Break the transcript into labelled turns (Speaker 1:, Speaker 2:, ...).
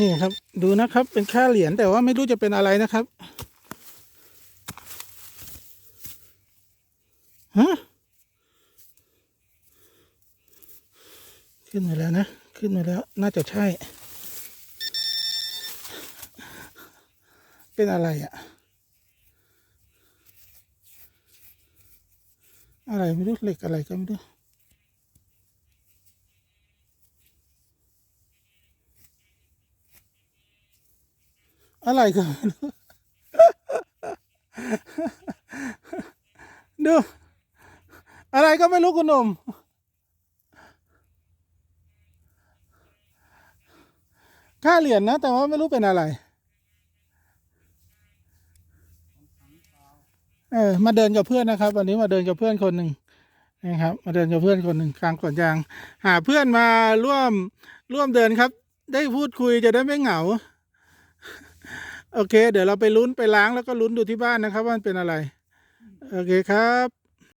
Speaker 1: นี่ครับ ดูนะครับ เป็นค่าเหรียญแต่ว่าไม่รู้จะเป็นอะไรนะครับฮะขึ้นมาแล้วนะ ขึ้นมาแล้ว น่าจะใช่ เป็นอะไรอะอะไรไม่รู้เหล็กอะไรก็ไม่รู้ อะไรก็ไม่รู้ดูอะไรก็ไม่รู้คุณหนุ่มค่าเหรียญนะ แต่ว่าไม่รู้เป็นอะไร เออมาเดินกับเพื่อนนะครับ วันนี้มาเดินกับเพื่อนคนหนึ่งนะครับ มาเดินกับเพื่อนคนหนึ่งกลางสวนยาง หาเพื่อนมาร่วมร่วมเดินครับ ได้พูดคุยจะได้ไม่เหงา โอเค เดี๋ยวเราไปลุ้นไปล้างแล้วก็ลุ้นดูที่บ้านนะครับว่ามันเป็นอะไร โอเคครับ